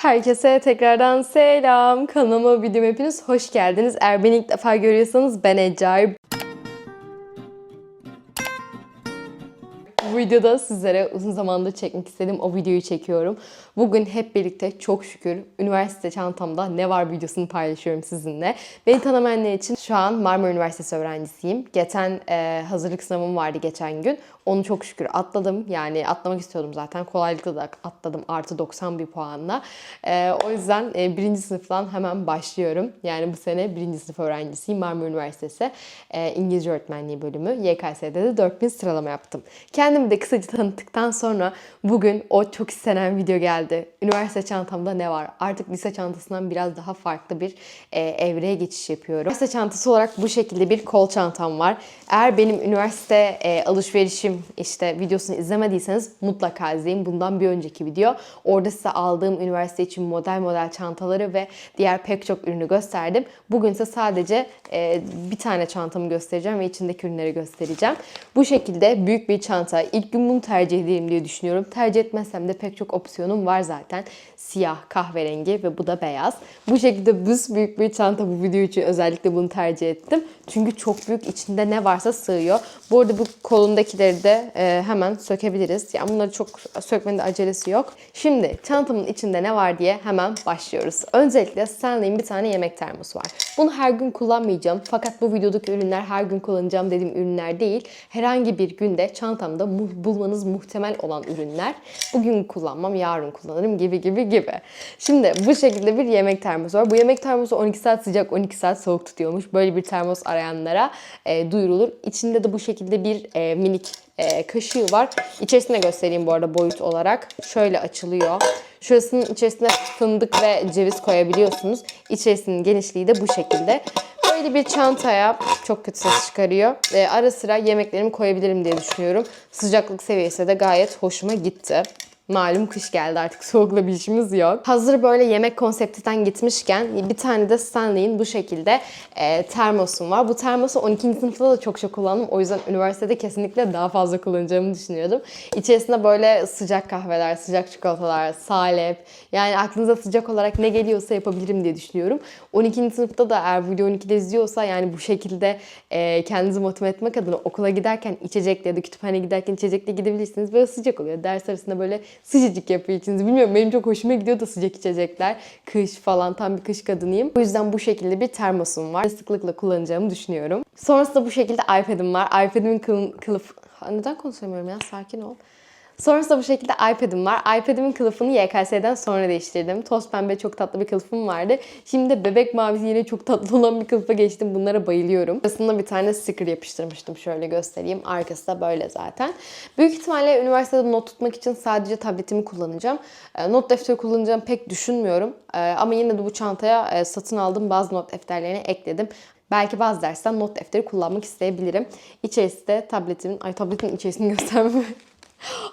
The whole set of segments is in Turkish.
Herkese tekrardan selam. Kanalıma videoma hepiniz hoş geldiniz. Eğer beni ilk defa görüyorsanız ben Ecai. Videoda sizlere uzun zamandır çekmek istediğim o videoyu çekiyorum. Bugün hep birlikte çok şükür üniversite çantamda ne var videosunu paylaşıyorum sizinle. Beni tanımayanlar için şu an Marmara Üniversitesi öğrencisiyim. Geçen e, hazırlık sınavım vardı geçen gün. Onu çok şükür atladım. Yani atlamak istiyordum zaten. Kolaylıkla da atladım. Artı 90 bir puanla. E, o yüzden e, birinci sınıftan hemen başlıyorum. Yani bu sene birinci sınıf öğrencisiyim. Marmara Üniversitesi e, İngilizce Öğretmenliği bölümü. YKS'de de 4000 sıralama yaptım. Kendimi de kısaca tanıttıktan sonra bugün o çok istenen video geldi. Üniversite çantamda ne var? Artık lise çantasından biraz daha farklı bir e, evreye geçiş yapıyorum. Üniversite çantası olarak bu şekilde bir kol çantam var. Eğer benim üniversite e, alışverişim işte videosunu izlemediyseniz mutlaka izleyin. Bundan bir önceki video. Orada size aldığım üniversite için model model çantaları ve diğer pek çok ürünü gösterdim. Bugün ise sadece e, bir tane çantamı göstereceğim ve içindeki ürünleri göstereceğim. Bu şekilde büyük bir çanta. İlk gün bunu tercih edeyim diye düşünüyorum. Tercih etmezsem de pek çok opsiyonum var zaten. Siyah, kahverengi ve bu da beyaz. Bu şekilde büs büyük bir çanta bu video için özellikle bunu tercih ettim. Çünkü çok büyük içinde ne varsa sığıyor. Bu arada bu kolundakileri de e, hemen sökebiliriz. Yani bunları çok sökmenin de acelesi yok. Şimdi çantamın içinde ne var diye hemen başlıyoruz. Öncelikle Stanley'in bir tane yemek termosu var. Bunu her gün kullanmayacağım. Fakat bu videodaki ürünler her gün kullanacağım dediğim ürünler değil. Herhangi bir günde çantamda mu- bulmanız muhtemel olan ürünler. Bugün kullanmam, yarın kullanırım gibi gibi gibi. Şimdi bu şekilde bir yemek termosu var. Bu yemek termosu 12 saat sıcak, 12 saat soğuk tutuyormuş. Böyle bir termos arayanlara e, duyurulur. İçinde de bu şekilde bir e, minik e, kaşığı var. İçerisine göstereyim bu arada boyut olarak. Şöyle açılıyor. Şurasının içerisine fındık ve ceviz koyabiliyorsunuz. İçerisinin genişliği de bu şekilde. Böyle bir çantaya çok kötü ses çıkarıyor. E, ara sıra yemeklerimi koyabilirim diye düşünüyorum. Sıcaklık seviyesi de gayet hoşuma gitti. Malum kış geldi artık soğukla bir işimiz yok. Hazır böyle yemek konseptinden gitmişken bir tane de Stanley'in bu şekilde e, termosum var. Bu termosu 12. sınıfta da çok çok kullandım. O yüzden üniversitede kesinlikle daha fazla kullanacağımı düşünüyordum. İçerisinde böyle sıcak kahveler, sıcak çikolatalar, salep yani aklınıza sıcak olarak ne geliyorsa yapabilirim diye düşünüyorum. 12. sınıfta da eğer video 12'de izliyorsa yani bu şekilde e, kendinizi motive etmek adına okula giderken içecekle ya da kütüphane giderken içecekle gidebilirsiniz. Böyle sıcak oluyor. Ders arasında böyle sıcacık yapıyor içinizi. Bilmiyorum benim çok hoşuma gidiyor da sıcak içecekler. Kış falan tam bir kış kadınıyım. O yüzden bu şekilde bir termosum var. Sıklıkla kullanacağımı düşünüyorum. Sonrasında bu şekilde iPad'im var. iPad'imin kıl, kılıf... Neden konuşamıyorum ya? Sakin ol. Sonrasında bu şekilde iPad'im var. iPad'imin kılıfını YKS'den sonra değiştirdim. Toz pembe çok tatlı bir kılıfım vardı. Şimdi de bebek mavisi yine çok tatlı olan bir kılıfa geçtim. Bunlara bayılıyorum. Arasında bir tane sticker yapıştırmıştım. Şöyle göstereyim. Arkası da böyle zaten. Büyük ihtimalle üniversitede not tutmak için sadece tabletimi kullanacağım. E, Not defteri kullanacağım pek düşünmüyorum. E, Ama yine de bu çantaya e, satın aldığım bazı not defterlerini ekledim. Belki bazı dersten not defteri kullanmak isteyebilirim. İçerisinde tabletimin, ay tabletin içerisini göstermem.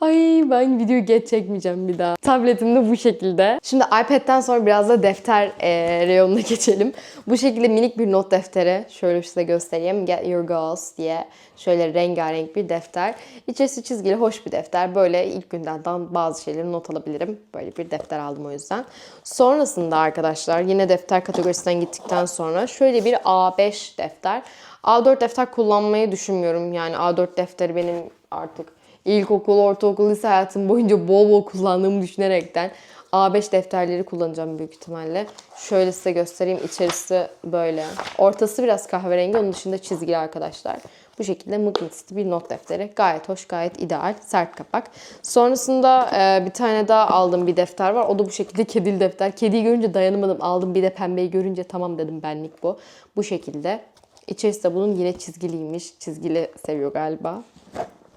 Ay ben videoyu geç çekmeyeceğim bir daha. Tabletim de bu şekilde. Şimdi iPad'den sonra biraz da defter e, reyonuna geçelim. Bu şekilde minik bir not defteri. Şöyle size göstereyim. Get Your Goals diye. Şöyle rengarenk bir defter. İçerisi çizgili hoş bir defter. Böyle ilk günden bazı şeyleri not alabilirim. Böyle bir defter aldım o yüzden. Sonrasında arkadaşlar yine defter kategorisinden gittikten sonra şöyle bir A5 defter. A4 defter kullanmayı düşünmüyorum. Yani A4 defteri benim artık ilkokul, ortaokul, lise hayatım boyunca bol bol kullandığımı düşünerekten A5 defterleri kullanacağım büyük ihtimalle. Şöyle size göstereyim. İçerisi böyle. Ortası biraz kahverengi. Onun dışında çizgili arkadaşlar. Bu şekilde mıknatıslı bir not defteri. Gayet hoş, gayet ideal. Sert kapak. Sonrasında e, bir tane daha aldığım bir defter var. O da bu şekilde kedili defter. Kediyi görünce dayanamadım. Aldım bir de pembeyi görünce tamam dedim benlik bu. Bu şekilde. İçerisi de bunun yine çizgiliymiş. Çizgili seviyor galiba.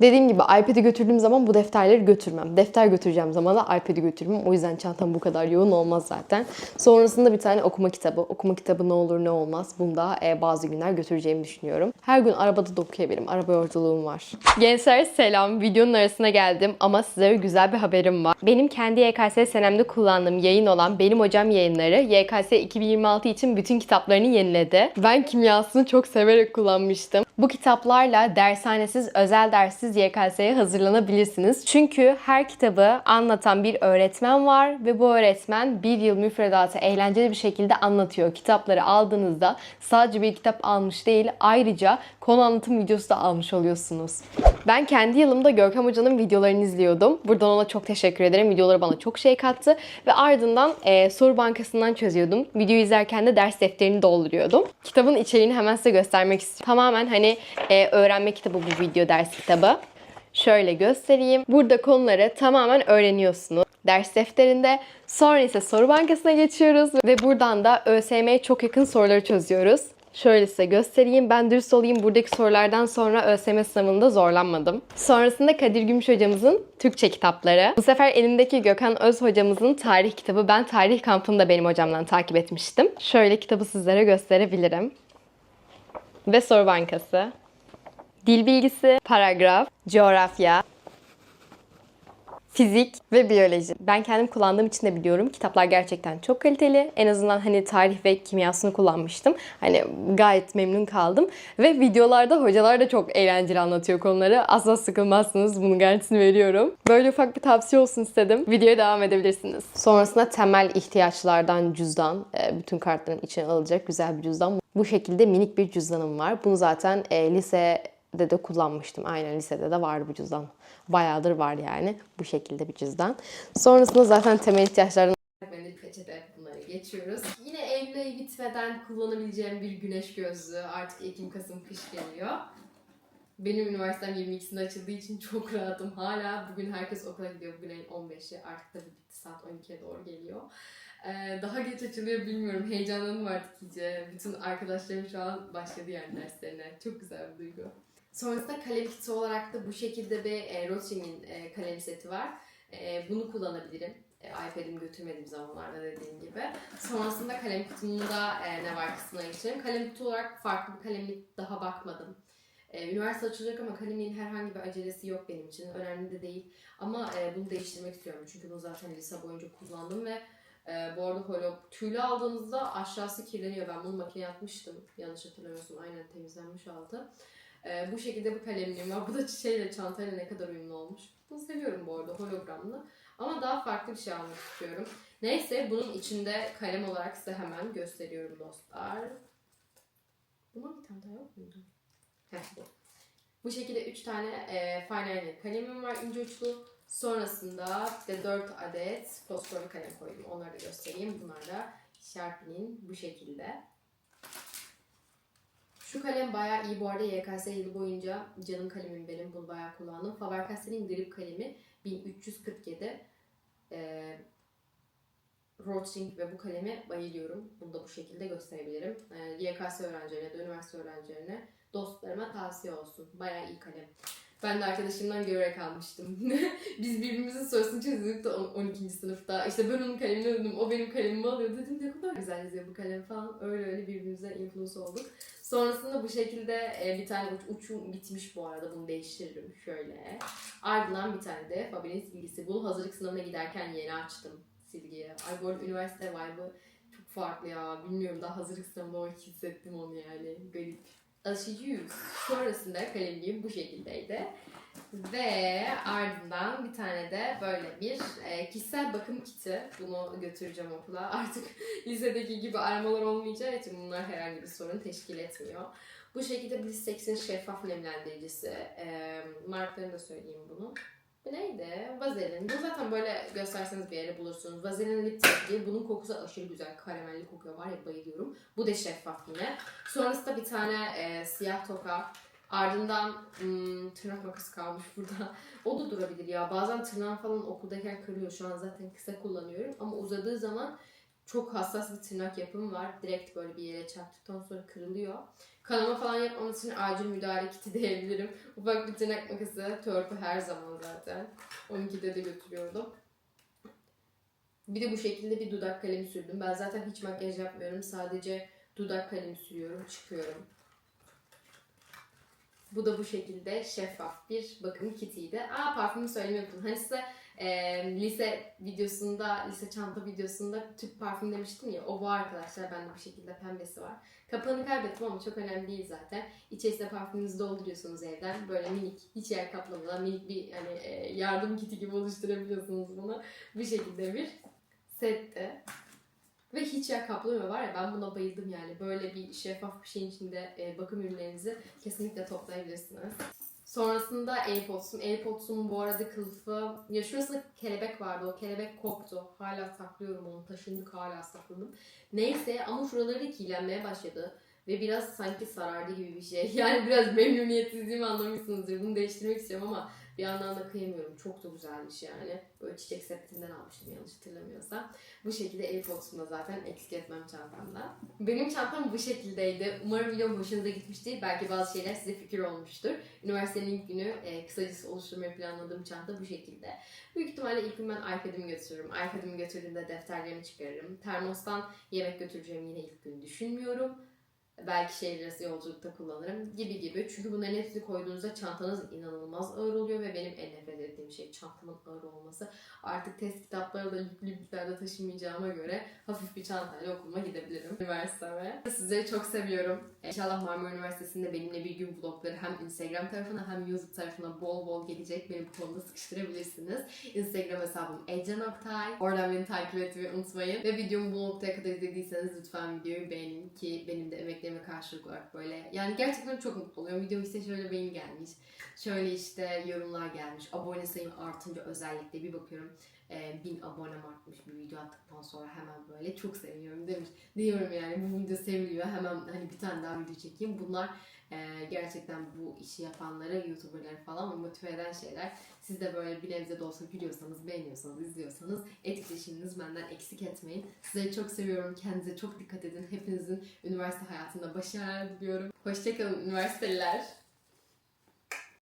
Dediğim gibi iPad'i götürdüğüm zaman bu defterleri götürmem. Defter götüreceğim zaman da iPad'i götürmem. O yüzden çantam bu kadar yoğun olmaz zaten. Sonrasında bir tane okuma kitabı. Okuma kitabı ne olur ne olmaz. Bunu da e, bazı günler götüreceğimi düşünüyorum. Her gün arabada da okuyabilirim. Araba yolculuğum var. Gençler selam. Videonun arasına geldim ama size güzel bir haberim var. Benim kendi YKS senemde kullandığım yayın olan Benim Hocam yayınları YKS 2026 için bütün kitaplarını yeniledi. Ben kimyasını çok severek kullanmıştım. Bu kitaplarla dershanesiz, özel derssiz siz YKS'ye hazırlanabilirsiniz. Çünkü her kitabı anlatan bir öğretmen var ve bu öğretmen bir yıl müfredatı eğlenceli bir şekilde anlatıyor. Kitapları aldığınızda sadece bir kitap almış değil, ayrıca konu anlatım videosu da almış oluyorsunuz. Ben kendi yılımda Görkem Hoca'nın videolarını izliyordum. Buradan ona çok teşekkür ederim. Videoları bana çok şey kattı. Ve ardından e, soru bankasından çözüyordum. Videoyu izlerken de ders defterini dolduruyordum. Kitabın içeriğini hemen size göstermek istiyorum. Tamamen hani e, öğrenme kitabı bu video ders kitabı. Şöyle göstereyim. Burada konuları tamamen öğreniyorsunuz ders defterinde. Sonra ise soru bankasına geçiyoruz ve buradan da ÖSYM'ye çok yakın soruları çözüyoruz. Şöyle size göstereyim. Ben dürüst olayım. Buradaki sorulardan sonra ÖSYM sınavında zorlanmadım. Sonrasında Kadir Gümüş hocamızın Türkçe kitapları. Bu sefer elimdeki Gökhan Öz hocamızın tarih kitabı. Ben tarih kampını da benim hocamdan takip etmiştim. Şöyle kitabı sizlere gösterebilirim. Ve soru bankası. Dil bilgisi, paragraf, coğrafya, fizik ve biyoloji. Ben kendim kullandığım için de biliyorum. Kitaplar gerçekten çok kaliteli. En azından hani tarih ve kimyasını kullanmıştım. Hani gayet memnun kaldım. Ve videolarda hocalar da çok eğlenceli anlatıyor konuları. Asla sıkılmazsınız. Bunun garantisini veriyorum. Böyle ufak bir tavsiye olsun istedim. Videoya devam edebilirsiniz. Sonrasında temel ihtiyaçlardan cüzdan. e, Bütün kartların içine alacak güzel bir cüzdan. Bu şekilde minik bir cüzdanım var. Bunu zaten e, lisede de kullanmıştım. Aynen lisede de vardı bu cüzdan. Bayağıdır var yani. Bu şekilde bir cüzdan. Sonrasında zaten temel ihtiyaçlardan peçete bunları geçiyoruz. Yine ayı bitmeden kullanabileceğim bir güneş gözlüğü. Artık Ekim, Kasım, kış geliyor. Benim üniversitem 22'sinde açıldığı için çok rahatım. Hala bugün herkes okula gidiyor. Bugün ayın 15'i. Artık da bitti. Saat 12'ye doğru geliyor. Ee, daha geç açılıyor bilmiyorum. Heyecanlandım artık iyice. Bütün arkadaşlarım şu an başladı yani derslerine. Çok güzel bir duygu. Sonrasında kalem kiti olarak da bu şekilde bir e, Rothschild'in e, kalem seti var. E, bunu kullanabilirim. E, iPad'imi götürmediğim zamanlarda dediğim gibi. Sonrasında kalem kutumunda e, ne var kısmına geçelim. Kalem kutu olarak farklı bir kalemlik daha bakmadım. E, üniversite açılacak ama kalemliğin herhangi bir acelesi yok benim için. Önemli de değil. Ama e, bunu değiştirmek istiyorum. Çünkü bunu zaten lise boyunca kullandım ve e, bu arada holo tüylü aldığınızda aşağısı kirleniyor. Ben bunu makineye atmıştım. Yanlış hatırlamıyorsam aynen temizlenmiş altı. E, bu şekilde bir kalemliğim var. Bu da şeyle çantayla ne kadar uyumlu olmuş. Bunu seviyorum bu arada hologramlı. Ama daha farklı bir şey almak istiyorum. Neyse bunun içinde kalem olarak size hemen gösteriyorum dostlar. Bunun bir tane daha yok muydu? Heh, bu. Bu şekilde 3 tane e, fine liner kalemim var ince uçlu. Sonrasında de 4 adet fosforlu kalem koydum. Onları da göstereyim. Bunlar da Sharpie'nin bu şekilde. Şu kalem bayağı iyi bu arada YKS yılı boyunca canım kalemim benim. Bunu bayağı kullandım. Faber-Castell'in grip kalemi 1347. Ee, Rothschild ve bu kaleme bayılıyorum. Bunu da bu şekilde gösterebilirim. Ee, YKS öğrencilerine de üniversite öğrencilerine dostlarıma tavsiye olsun. Bayağı iyi kalem. Ben de arkadaşımdan görerek almıştım. Biz birbirimizin sorusunu çözüyorduk da on- 12. sınıfta. İşte ben onun kalemini alıyordum, o benim kalemimi alıyor. Dedim ne kadar güzel yazıyor bu kalem falan. Öyle öyle birbirimize influence olduk. Sonrasında bu şekilde e, bir tane uç, uçum bitmiş bu arada. Bunu değiştiririm şöyle. Ardından bir tane de Faber'in silgisi. Bunu hazırlık sınavına giderken yeni açtım silgiyi. Ay bu arada üniversite vibe'ı çok farklı ya. Bilmiyorum daha hazırlık sınavında o hissettim onu yani. Garip. Alışıcıyız. Sonrasında kalemliğim bu şekildeydi. Ve ardından bir tane de böyle bir e, kişisel bakım kiti. Bunu götüreceğim okula. Artık lisedeki gibi aramalar olmayacağı için bunlar herhangi bir sorun teşkil etmiyor. Bu şekilde Blissex'in şeffaf nemlendiricisi. E, markalarını da söyleyeyim bunu. Bu neydi? Vazelin. Bu zaten böyle gösterseniz bir yere bulursunuz. Vazelin lip tint diye. Bunun kokusu aşırı güzel. Karamelli kokuyor var ya bayılıyorum. Bu da şeffaf yine. Sonrasında bir tane e, siyah toka. Ardından hmm, tırnak makası kalmış burada. O da durabilir ya. Bazen tırnağım falan okuldayken kırıyor. Şu an zaten kısa kullanıyorum. Ama uzadığı zaman çok hassas bir tırnak yapım var. Direkt böyle bir yere çarptıktan sonra kırılıyor. Kanama falan yapmaması için acil müdahale kiti diyebilirim. Ufak bir tırnak makası, törpü her zaman zaten. 12'de de götürüyordum. Bir de bu şekilde bir dudak kalemi sürdüm. Ben zaten hiç makyaj yapmıyorum. Sadece dudak kalemi sürüyorum, çıkıyorum. Bu da bu şekilde şeffaf bir bakım kitiydi. Aa parfümü söylemeyi unuttum. Hani size Ee, lise videosunda, lise çanta videosunda tüp parfüm demiştim ya. O bu arkadaşlar. Bende bu şekilde pembesi var. Kapağını kaybettim ama çok önemli değil zaten. İçerisine parfümünüzü dolduruyorsunuz evden. Böyle minik, hiç yer kaplamadan minik bir hani e, yardım kiti gibi oluşturabiliyorsunuz bunu. Bu şekilde bir sette. Ve hiç yer kaplamıyor var ya ben buna bayıldım yani. Böyle bir şeffaf bir şeyin içinde e, bakım ürünlerinizi kesinlikle toplayabilirsiniz. Sonrasında AirPods'um. AirPods'um bu arada kılıfı... Ya şurasında kelebek vardı. O kelebek koptu. Hala saklıyorum onu. Taşındık hala sakladım. Neyse ama şuraları kirlenmeye başladı. Ve biraz sanki sarardı gibi bir şey. Yani biraz memnuniyetsizliğimi anlamışsınızdır. Bunu değiştirmek istiyorum ama bir yandan da kıyamıyorum. Çok da güzelmiş yani. Böyle çiçek sepetinden almıştım yanlış hatırlamıyorsam. Bu şekilde AirPods'um da zaten eksik etmem çantamda. Benim çantam bu şekildeydi. Umarım videom hoşunuza gitmiştir. Belki bazı şeyler size fikir olmuştur. Üniversitenin ilk günü e, kısacası oluşturmayı planladığım çanta bu şekilde. Büyük ihtimalle ilk gün ben iPad'imi götürürüm. iPad'imi götürdüğümde defterlerimi çıkarırım. Termostan yemek götüreceğim yine ilk gün düşünmüyorum. Belki şehir arası yolculukta kullanırım gibi gibi. Çünkü bunların hepsini koyduğunuzda çantanız inanılmaz ağır oluyor ve benim en nefret ettiğim şey çantamın ağır olması. Artık test kitapları da yüklü yüklerde taşımayacağıma göre hafif bir çantayla okuluma gidebilirim üniversiteme. Sizleri çok seviyorum. İnşallah Marmara Üniversitesi'nde benimle bir gün vlogları hem Instagram tarafına hem YouTube tarafına bol bol gelecek. Beni bu konuda sıkıştırabilirsiniz. Instagram hesabım ece.oktay. Oradan beni takip etmeyi unutmayın. Ve videomu bu noktaya kadar izlediyseniz lütfen videoyu beğenin ki benim de emeklerime karşılık olarak böyle. Yani gerçekten çok mutlu oluyorum. Videom işte şöyle beğeni gelmiş. Şöyle işte yorumlar gelmiş. Abone sayım artınca özellikle bir bakıyorum. E, bin abonem artmış bir video attıktan sonra hemen böyle çok seviniyorum demiş. Diyorum yani bu video seviliyor hemen hani bir tane daha video çekeyim. Bunlar e, gerçekten bu işi yapanları, youtuberları falan motive eden şeyler. Siz de böyle bir nebze de olsa gülüyorsanız, beğeniyorsanız, izliyorsanız etkileşiminiz benden eksik etmeyin. Sizleri çok seviyorum. Kendinize çok dikkat edin. Hepinizin üniversite hayatında başarılar diliyorum. Hoşçakalın üniversiteliler.